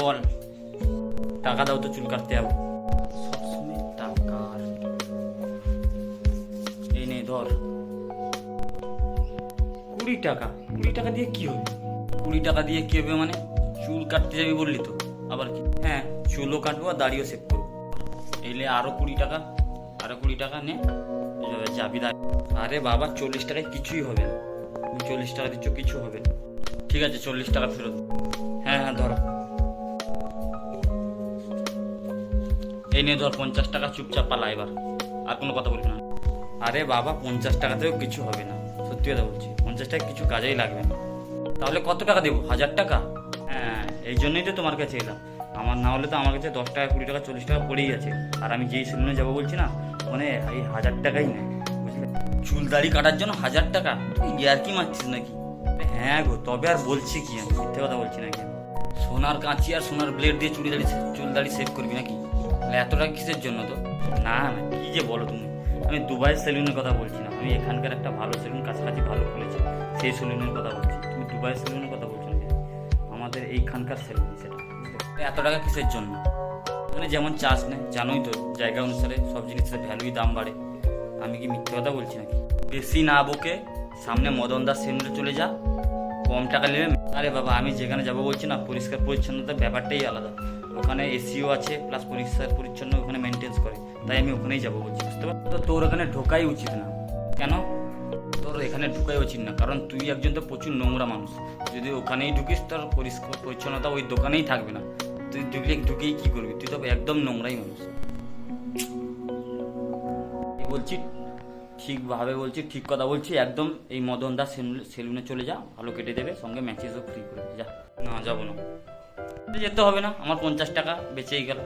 বল। টাকা দাও তো চুল কাটতে যাব। ধর। কুড়ি টাকা। কুড়ি টাকা দিয়ে কি হবে? কুড়ি টাকা দিয়ে কি হবে মানে? চুল কাটতে যাবি বললি তো। আবার কি? হ্যাঁ চুলও কাটবো আর দাড়িও সেভ করব। এলে আরও কুড়ি টাকা, আরও কুড়ি টাকা নে। যাবি দাঁড়ি। আরে বাবা, চল্লিশ টাকায় কিছুই হবে না। চল্লিশ টাকা দিচ্ছ, কিছু হবে না। ঠিক আছে, চল্লিশ টাকা ফেরত। হ্যাঁ হ্যাঁ ধরো। এই নিয়ে ধর পঞ্চাশ টাকা চুপচাপ পালা এবার। আর কোনো কথা বলবি না। আরে বাবা, পঞ্চাশ টাকাতেও কিছু হবে না। সত্যি কথা বলছি, পঞ্চাশ টাকা কিছু কাজেই লাগবে না। তাহলে কত টাকা দেবো? হাজার টাকা? হ্যাঁ এই জন্যই তো তোমার কাছে এলাম। আমার না হলে তো আমার কাছে দশ টাকা, কুড়ি টাকা, চল্লিশ টাকা পড়েই আছে। আর আমি যেই সেলুনে যাব বলছি না মানে এই হাজার টাকাই নেই, বুঝলে? চুল দাড়ি কাটার জন্য হাজার টাকা? তুই ইয়ার কি মারছিস নাকি? হ্যাঁ গো, তবে আর বলছি কি আমি? মিথ্যে কথা বলছি নাকি? আমি? সোনার কাঁচি আর সোনার ব্লেড দিয়ে চুড়ি দাড়ি চুল দাড়ি সেভ করবি নাকি? তাহলে এত কিসের জন্য তো? না না, কী যে বলো তুমি? আমি দুবাই সেলুনের কথা বলছি না। আমি এখানকার একটা ভালো সেলুন কাছাকাছি ভালো খুলেছি। সেই সেলুনের কথা বলছি। তুমি দুবাই সেলুনের কথা বলছো না? আমাদের এইখানকার সেলুন সেটা এত টাকা কিসের জন্য? মানে যেমন চার্জ নেয় জানোই তো, জায়গা অনুসারে সব জিনিসের ভ্যালুই দাম বাড়ে। আমি কি মিথ্যে কথা বলছি নাকি? বেশি না বকে সামনে মদন দাস সেলুনে চলে যা। কম টাকা নেবে? আরে বাবা, আমি যেখানে যাব বলছি না, পরিষ্কার পরিচ্ছন্নতার ব্যাপারটাই আলাদা। ওখানে এসিও আছে প্লাস পরিষ্কার পরিচ্ছন্ন ওখানে মেনটেন্স করে। তাই আমি ওখানেই যাব বলছি, বুঝতে পারছ তো তোর ওখানে ঢোকাই উচিত না। কেন? তোর এখানে ঢুকাই উচিত না, কারণ তুই একজন তো প্রচুর নোংরা মানুষ। যদি ওখানেই ঢুকিস, তোর পরিষ্কার পরিচ্ছন্নতা ওই দোকানেই থাকবে না। তুই ঢুকলে ঢুকেই কি করবি? তুই তো একদম নোংরাই মানুষ। বলছি ঠিকভাবে বলছি, ঠিক কথা বলছি, একদম এই মদন দাস সেলুনে- চলে যা, ভালো কেটে দেবে, সঙ্গে ম্যাচেসও ফ্রি করে যা। না, যাব না। যেতে হবে না, আমার পঞ্চাশ টাকা বেঁচেই গেল,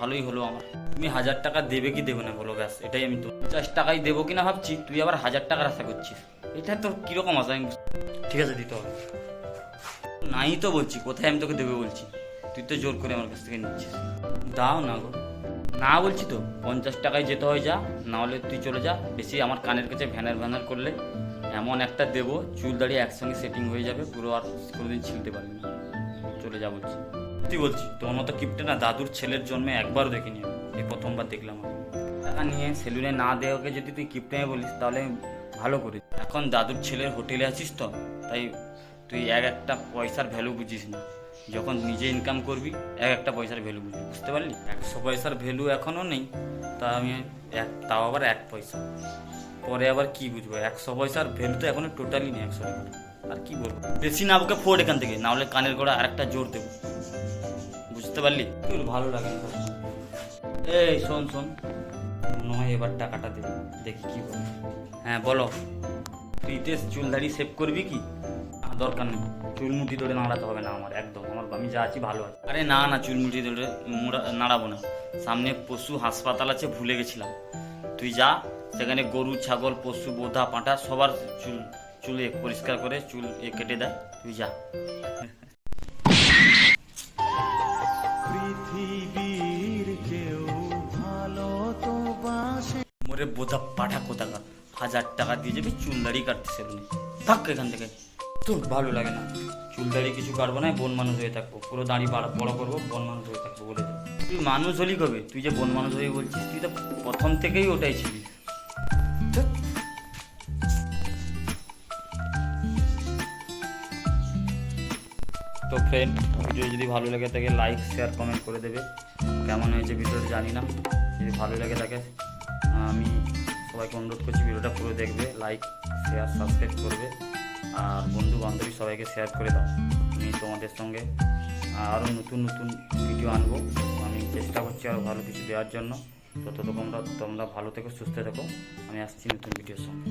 ভালোই হলো আমার। তুমি হাজার টাকা দেবে কি দেবে না বলো, ব্যাস, এটাই আমি তো পঞ্চাশ টাকাই দেবো কিনা ভাবছি, তুই আবার হাজার টাকার আশা করছিস। এটা তোর কীরকম আশা, আমি ঠিক আছে, দিতে হবে। নাই তো বলছি, কোথায় আমি তোকে দেবে বলছি? তুই তো জোর করে আমার কাছ থেকে নিচ্ছিস। দাও না গো। না বলছি তো, পঞ্চাশ টাকায় যেতে হয় যা, না হলে তুই চলে যা। বেশি আমার কানের কাছে ভ্যানার ভ্যানার করলে এমন একটা দেবো, চুল দাঁড়িয়ে একসঙ্গে সেটিং হয়ে যাবে, পুরো আর কোনোদিন ছিলতে পারবি না। চলে যা বলছি। তুই বলছি? তোমার মতো কিপটে না দাদুর ছেলের জন্মে একবারও দেখিনি। এই প্রথমবার দেখলাম আমি। টাকা নিয়ে সেলুনে না দেওয়াকে যদি তুই কিপটে বলিস, তাহলে ভালো করে এখন দাদুর ছেলের হোটেলে আছিস তো, তাই তুই এক একটা পয়সার ভ্যালু বুঝিস না। যখন নিজে ইনকাম করবি, এক একটা পয়সার ভ্যালু বুঝবি, বুঝতে পারলি? একশো পয়সার ভ্যালু এখনও নেই, তা আমি এক, তাও আবার এক পয়সা। পরে আবার কি বুঝব? একশো পয়সার ভ্যালু তো এখনও টোটালি নেই একশো টাকা আর কি বলব? বেশি না আমাকে ফোর এখান থেকে না হলে কানের গোড়া আরেকটা জোর দেবো। বুঝতে পারলি? ভালো লাগে এই, শোন শোন। মনে হয় এবার টাকাটা দেবে দেখি কি বল। হ্যাঁ বলো। ফ্রিতে চুল দাড়ি সেভ করবি কি? দরকার নেই। চুলমুটি ধরে নাড়াতে হবে না আমার একদম। আমার আমি যা আছি ভালো আছে। আরে না না চুলমুটি ধরে মুড়া- নাড়াবো না। সামনে পশু হাসপাতাল আছে ভুলে গেছিলাম। তুই যা সেখানে গরু ছাগল পশু বোধা পাঁঠা সবার চুল চুল পরিষ্কার করে চুল এ কেটে দেয়। তুই যা। মোরে বোধা পাঠা কোথাকার? হাজার টাকা দিয়ে যাবি চুল দাড়ি কাটতে সেলুনে থাক এখান থেকে। তোর ভালো লাগে না। চুল দাড়ি কিছু কাটবো না, বন মানুষ হয়ে থাকব। পুরো দাঁড়িয়ে বাড়া- বড় করব, বন মানুষ হয়ে থাকব বলে তুই মানুষ হলি কবে? তুই যে বন মানুষ হয়ে বলছিস, তুই তো প্রথম থেকেই ওটাই ধ্যাৎ। তো ফ্রেন্ড ভিডিও যদি ভালো লাগে থাকে লাইক শেয়ার কমেন্ট করে দেবে। কেমন হয়েছে ভিডিওটা জানি না। যদি ভালো লাগে থাকে আমি সবাইকে অনুরোধ করছি, ভিডিওটা পুরো দেখবে লাইক শেয়ার সাবস্ক্রাইব করবে। আর বন্ধু বান্ধবী সবাইকে শেয়ার করে দাও। আমি তোমাদের সঙ্গে আরও নতুন নতুন ভিডিও আনব। আমি চেষ্টা করছি আরও ভালো কিছু দেওয়ার জন্য। তো তোমরা তোমরা ভালো থেকো, সুস্থ থেকো। আমি আসছি নতুন ভিডিওর সঙ্গে।